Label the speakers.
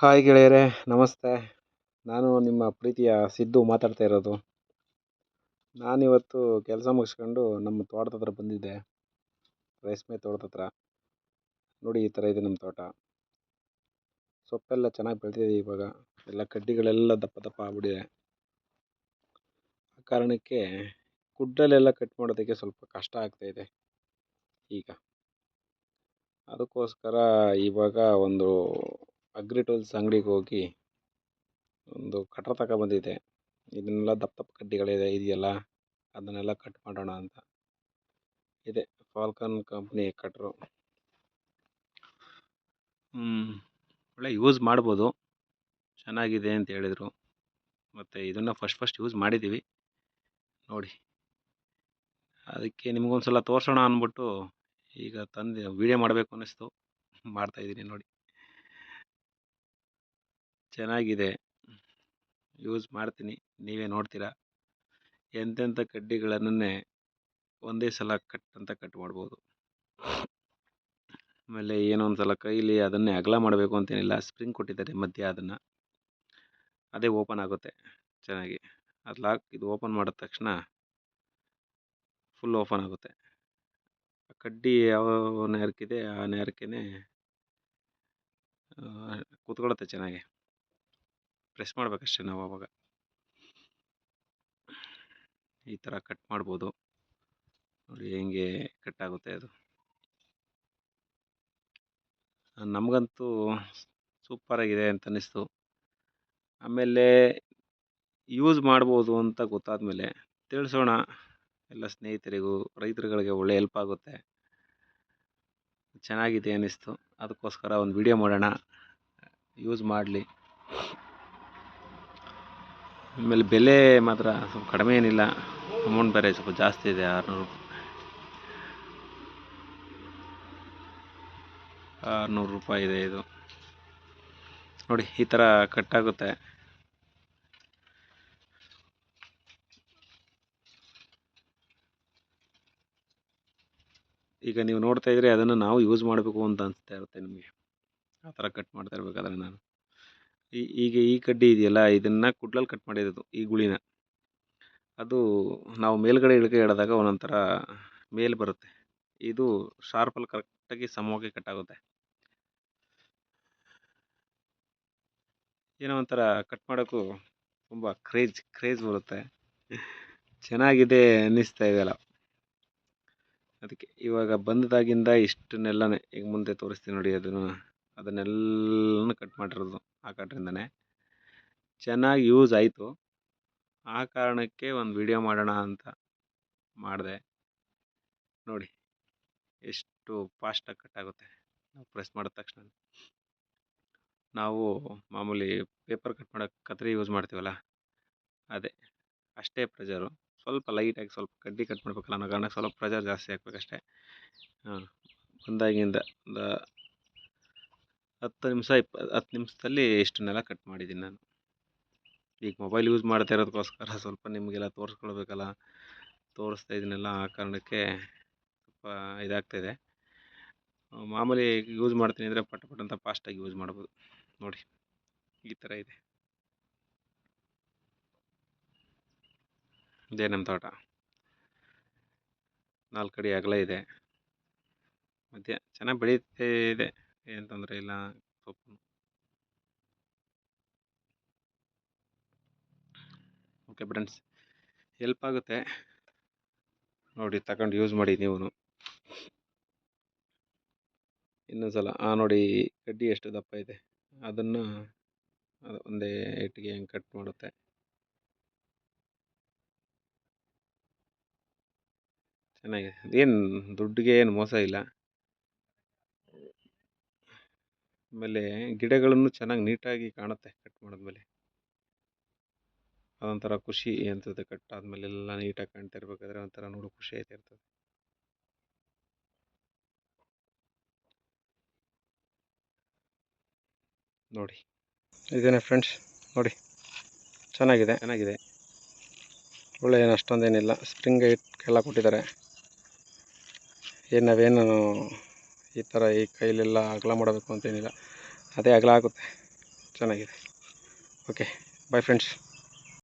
Speaker 1: Hi ಗೆಳೆಯರೇ, ನಮಸ್ತೆ. ನಾನು ನಿಮ್ಮ ಪ್ರೀತಿಯ ಸಿದ್ದು ಮಾತಾಡ್ತಾ ಇರೋದು. ನಾನಿವತ್ತು ಕೆಲಸ ಮುಗಿಸ್ಕೊಂಡು ನಮ್ಮ ತೋಟದ ಹತ್ರ ಬಂದಿದ್ದೆ. ರೇಷ್ಮೆ ತೋಟದ ಹತ್ರ. ನೋಡಿ ಈ ಥರ ಇದೆ ನಮ್ಮ ತೋಟ. ಸೊಪ್ಪೆಲ್ಲ ಚೆನ್ನಾಗಿ ಬೆಳೆದಿದೆ ಇವಾಗ. ಎಲ್ಲ ಕಡ್ಡಿಗಳೆಲ್ಲ ದಪ್ಪ ದಪ್ಪ ಆಗ್ಬಿಟ್ಟಿದೆ. ಆ ಕಾರಣಕ್ಕೆ ಗುಡ್ಡಲ್ಲೆಲ್ಲ ಕಟ್ ಮಾಡೋದಕ್ಕೆ ಸ್ವಲ್ಪ ಕಷ್ಟ ಆಗ್ತಾಯಿದೆ ಈಗ. ಅದಕ್ಕೋಸ್ಕರ ಇವಾಗ ಒಂದು ಅಗ್ರಿ ಟೂಲ್ಸ್ ಅಂಗಡಿಗೆ ಹೋಗಿ ಒಂದು ಕಟ್ರ್ ತಗೊಂಬಂದಿದ್ದೆ. ಇದನ್ನೆಲ್ಲ ದಪ್ಪ ದಪ್ಪ ಕಡ್ಡಿಗಳಿದೆ, ಇದೆಯಲ್ಲ, ಅದನ್ನೆಲ್ಲ ಕಟ್ ಮಾಡೋಣ ಅಂತ. ಇದೆ, ಫಾಲ್ಕನ್ ಕಂಪ್ನಿ ಕಟ್ರು. ಒಳ್ಳೆ ಯೂಸ್ ಮಾಡ್ಬೋದು. ಚೆನ್ನಾಗಿದೆ ಅಂತ ಹೇಳಿದರು. ಮತ್ತು ಇದನ್ನು ಫಸ್ಟ್ ಫಸ್ಟ್ ಯೂಸ್ ಮಾಡಿದ್ದೀವಿ. ನೋಡಿ. ಅದಕ್ಕೆ ನಿಮ್ಗೊಂದ್ಸಲ ತೋರಿಸೋಣ ಅಂದ್ಬಿಟ್ಟು ಈಗ ತಂದು ವೀಡಿಯೋ ಮಾಡಬೇಕು ಅನ್ನಿಸ್ತು. ಮಾಡ್ತಾಯಿದ್ದೀನಿ ನೋಡಿ. ಚೆನ್ನಾಗಿದೆ. ಯೂಸ್ ಮಾಡ್ತೀನಿ. ನೀವೇ ನೋಡ್ತೀರಾ? ಎಂತೆಂಥ ಕಡ್ಡಿಗಳನ್ನೇ ಒಂದೇ ಸಲ ಕಟ್ ಅಂತ ಕಟ್ ಮಾಡ್ಬೋದು. ಆಮೇಲೆ ಏನೋ ಒಂದು ಸಲ ಕೈಲಿ ಅದನ್ನೇ ಅಗಲ ಮಾಡಬೇಕು ಅಂತೇನಿಲ್ಲ, ಸ್ಪ್ರಿಂಗ್ ಕೊಟ್ಟಿದ್ದಾರೆ ಮಧ್ಯ ಅದನ್ನು. ಅದೇ ಓಪನ್ ಆಗುತ್ತೆ ಚೆನ್ನಾಗಿ. ಅದು ಲಾಕ್ ಇದು ಓಪನ್ ಮಾಡಿದ ತಕ್ಷಣ ಫುಲ್ ಓಪನ್ ಆಗುತ್ತೆ. ಕಡ್ಡಿ ಯಾವ ನೇರಕ್ಕಿದೆ ಆ ನೇರಕ್ಕೇ ಕೂತ್ಕೊಳ್ಳುತ್ತೆ ಚೆನ್ನಾಗಿ. ಪ್ರೆಸ್ ಮಾಡಬೇಕಷ್ಟೇ ನಾವು ಅವಾಗ. ಈ ಥರ ಕಟ್ ಮಾಡ್ಬೋದು. ನೋಡಿ ಹೆಂಗೆ ಕಟ್ ಆಗುತ್ತೆ ಅದು. ನಮಗಂತೂ ಸೂಪರಾಗಿದೆ ಅಂತ ಅನ್ನಿಸ್ತು. ಆಮೇಲೆ ಯೂಸ್ ಮಾಡ್ಬೋದು ಅಂತ ಗೊತ್ತಾದ ಮೇಲೆ ತಿಳಿಸೋಣ. ಎಲ್ಲ ಸ್ನೇಹಿತರಿಗೂ, ರೈತರುಗಳಿಗೆ ಒಳ್ಳೆ ಹೆಲ್ಪ್ ಆಗುತ್ತೆ. ಚೆನ್ನಾಗಿದೆ ಅನ್ನಿಸ್ತು. ಅದಕ್ಕೋಸ್ಕರ ಒಂದು ವಿಡಿಯೋ ಮಾಡೋಣ. ಯೂಸ್ ಮಾಡಲಿ. ಆಮೇಲೆ ಬೆಲೆ ಮಾತ್ರ ಸ್ವಲ್ಪ ಕಡಿಮೆ ಏನಿಲ್ಲ. ಅಮೌಂಟ್ ಬೇರೆ ಸ್ವಲ್ಪ ಜಾಸ್ತಿ ಇದೆ, ಆರುನೂರು ಆರುನೂರು ರೂಪಾಯಿ ಇದೆ ಇದು. ನೋಡಿ, ಈ ಥರ ಕಟ್ಟಾಗುತ್ತೆ ಈಗ ನೀವು ನೋಡ್ತಾ ಇದ್ರೆ ಅದನ್ನು ನಾವು ಯೂಸ್ ಮಾಡಬೇಕು ಅಂತ ಅನಿಸ್ತಾ ಇರುತ್ತೆ ನಿಮಗೆ. ಆ ಥರ ಕಟ್ ಮಾಡ್ತಾ ಇರಬೇಕಾದ್ರೆ ನಾನು. ಈ ಈಗ ಈ ಕಡ್ಡಿ ಇದೆಯಲ್ಲ, ಇದನ್ನು ಕುಡ್ಲಲ್ಲಿ ಕಟ್ ಮಾಡಿರೋದು ಈ ಗುಳಿನ. ಅದು ನಾವು ಮೇಲ್ಗಡೆ ಇಳಿಕೆ ಹಿಡಿದಾಗ ಒಂದೊಂಥರ ಮೇಲೆ ಬರುತ್ತೆ. ಇದು ಶಾರ್ಪಲ್ಲಿ ಕರೆಕ್ಟಾಗಿ ಸಮವಾಗಿ ಕಟ್ಟಾಗುತ್ತೆ ಏನೋ ಒಂಥರ ಕಟ್ ಮಾಡೋಕ್ಕೂ ತುಂಬ ಕ್ರೇಜ್ ಕ್ರೇಜ್ ಬರುತ್ತೆ. ಚೆನ್ನಾಗಿದೆ ಅನ್ನಿಸ್ತಾ ಇದೆಯಲ್ಲ ಅದಕ್ಕೆ ಇವಾಗ ಬಂದದಾಗಿಂದ ಇಷ್ಟನ್ನೆಲ್ಲನೇ ಈಗ ಮುಂದೆ ತೋರಿಸ್ತೀನಿ ನೋಡಿ ಅದನ್ನು. ಅದನ್ನೆಲ್ಲನೂ ಕಟ್ ಮಾಡಿರೋದು ಆ ಕಟ್ರಿಂದನೇ ಚೆನ್ನಾಗಿ ಯೂಸ್ ಆಯಿತು. ಆ ಕಾರಣಕ್ಕೆ ಒಂದು ವಿಡಿಯೋ ಮಾಡೋಣ ಅಂತ ಮಾಡಿದೆ. ನೋಡಿ, ಎಷ್ಟು ಫಾಸ್ಟಾಗಿ ಕಟ್ಟಾಗುತ್ತೆ ನಾವು ಪ್ರೆಸ್ ಮಾಡಿದ ತಕ್ಷಣ. ನಾವು ಮಾಮೂಲಿ ಪೇಪರ್ ಕಟ್ ಮಾಡೋಕ್ಕೆ ಕತ್ರಿ ಯೂಸ್ ಮಾಡ್ತೀವಲ್ಲ, ಅದೇ. ಅಷ್ಟೇ ಪ್ರೆಜರು ಸ್ವಲ್ಪ ಲೈಟಾಗಿ ಸ್ವಲ್ಪ ಕಡ್ಡಿ ಕಟ್ ಮಾಡಬೇಕಲ್ಲ ಅನ್ನೋ ಕಾರಣಕ್ಕೆ ಸ್ವಲ್ಪ ಪ್ರೆಜರ್ ಜಾಸ್ತಿ ಹಾಕ್ಬೇಕಷ್ಟೇ. ಹಾಂ, ಬಂದಾಗಿಂದ ಒಂದು ಹತ್ತು ನಿಮಿಷ ಇಪ್ಪ ಹತ್ತು ನಿಮಿಷದಲ್ಲಿ ಇಷ್ಟನ್ನೆಲ್ಲ ಕಟ್ ಮಾಡಿದ್ದೀನಿ ನಾನು. ಈಗ ಮೊಬೈಲ್ ಯೂಸ್ ಮಾಡ್ತಾ ಇರೋದಕ್ಕೋಸ್ಕರ ಸ್ವಲ್ಪ ನಿಮಗೆಲ್ಲ ತೋರಿಸ್ಕೊಳ್ಬೇಕಲ್ಲ. ತೋರಿಸ್ತಾ ಇದ್ದೀನಲ್ಲ ಆ ಕಾರಣಕ್ಕೆ ಸ್ವಲ್ಪ ಇದಾಗ್ತಾಯಿದೆ ಮಾಮೂಲಿ ಯೂಸ್ ಮಾಡ್ತೀನಿ ಅಂದರೆ ಪಟ ಪಟ್ ಅಂತ ಫಾಸ್ಟಾಗಿ ಯೂಸ್ ಮಾಡ್ಬೋದು. ನೋಡಿ, ಈ ಥರ ಇದೆ. ಇದೇ ನಮ್ಮ ತೋಟ. ನಾಲ್ಕು ಅಡಿ ಅಗಲ ಇದೆ. ಮಧ್ಯ, ಚೆನ್ನಾಗಿ ಬೆಳೀತಾ ಇದೆ. ಏನು ತೊಂದರೆ ಇಲ್ಲ ಸೊಪ್ಪು ಓಕೆ ಫ್ರೆಂಡ್ಸ್ ಹೆಲ್ಪ್ ಆಗುತ್ತೆ. ನೋಡಿ ತಗೊಂಡು ಯೂಸ್ ಮಾಡಿ ನೀವು ಇನ್ನೊಂದ್ಸಲ, ಆ ನೋಡಿ ಕಡ್ಡಿ ಎಷ್ಟು ದಪ್ಪ ಇದೆ, ಅದನ್ನು ಒಂದೇ ಇಟ್ಟಿಗೆ ಹೆಂಗೆ ಕಟ್ ಮಾಡುತ್ತೆ. ಚೆನ್ನಾಗಿದೆ. ಏನು ದುಡ್ಡಿಗೆ ಏನು ಮೋಸ ಇಲ್ಲ. ಆಮೇಲೆ ಗಿಡಗಳನ್ನು ಚೆನ್ನಾಗಿ ನೀಟಾಗಿ ಕಾಣುತ್ತೆ ಕಟ್ ಮಾಡಿದ್ಮೇಲೆ ಅದೊಂಥರ ಖುಷಿ ಅನ್ಸುತ್ತೆ ಕಟ್ ಆದಮೇಲೆ ಎಲ್ಲ ನೀಟಾಗಿ ಕಾಣ್ತಾ ಇರ್ಬೇಕಾದ್ರೆ ಒಂಥರ ನೋಡೋ ಖುಷಿ ಆಯ್ತಾ ಇರ್ತದೆ. ನೋಡಿ. ಇದೇನೆ ಫ್ರೆಂಡ್ಸ್ ನೋಡಿ. ಚೆನ್ನಾಗಿದೆ. ಚೆನ್ನಾಗಿದೆ. ಒಳ್ಳೆ ಏನು ಅಷ್ಟೊಂದೇನಿಲ್ಲ ಸ್ಪ್ರಿಂಗ್ ಎಲ್ಲ ಕೊಟ್ಟಿದ್ದಾರೆ. ಏನು ನಾವೇನು ಈ ಥರ ಈ ಕೈಲೆಲ್ಲ ಅಗಲ ಮಾಡಬೇಕು ಅಂತೇನಿಲ್ಲ. ಅದೇ ಅಗಲ ಆಗುತ್ತೆ.
Speaker 2: ಚೆನ್ನಾಗಿದೆ. Okay bye friends